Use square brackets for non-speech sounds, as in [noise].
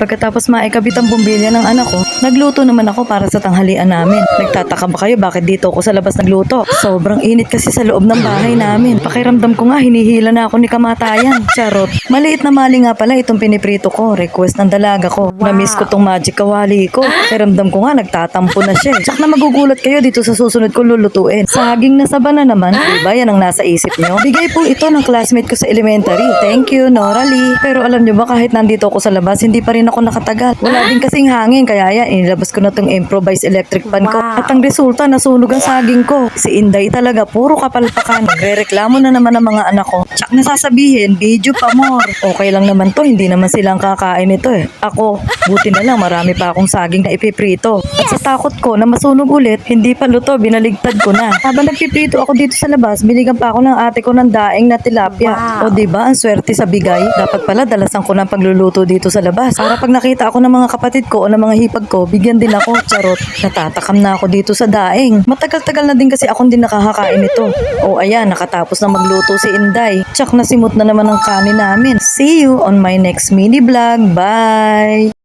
Pagkatapos maikabit ang bumbilya ng anak ko, nagluto naman ako para sa tanghalian namin. Nagtataka ba kayo bakit dito ako sa labas nagluto? Sobrang init kasi sa loob ng bahay namin. Pakiramdam ko nga hinihila na ako ni kamatayan. Charot. Maliit na mali nga pala itong piniprito ko. Request ng dalaga ko. Namiss ko tong magic kawali ko. Pakiramdam ko nga nagtatampo na siya. eh. Tsak na magugulat kayo dito sa susunod ko lulutuin. Saging na saba na naman. Diba yan ang nasa isip nyo? Bigay po ito ng classmate ko sa elementary. Thank you, Nora. Pero alam nyo ba kahit nandito ako sa labas, hindi pa rin ako nakatagal. Wala din kasing hangin. Kaya yan, inilabas ko na tong improvised electric pan ko. At ang resulta, nasunog ang saging ko. Si Inday talaga, puro kapalpakan. [laughs] Nagre-reklamo na naman ang mga anak ko. Tsak na sasabihin, video pa more. Okay lang naman to, hindi naman silang kakain ito eh. Ako, buti na lang marami pa akong saging na ipiprito. At sa takot ko na masunog ulit, hindi pa luto, binaligtad ko na. Habang nagpiprito ako dito sa labas, binigyan pa ako ng ate ko ng daing na tilapia. O di ba ang swerte sa bigay? Dapat pala dalasan ko ng pagluluto dito sa labas. Para pag nakita ako ng mga kapatid ko o ng mga hipag ko, bigyan din ako, [laughs] charot. Natatakam na ako dito sa daing. Matagal-tagal na din kasi akong din nakakakain ito. O ayan, nakatapos na magluto si Inday. Tsak na simot na naman ang kanin namin. See you on my next mini vlog. Bye!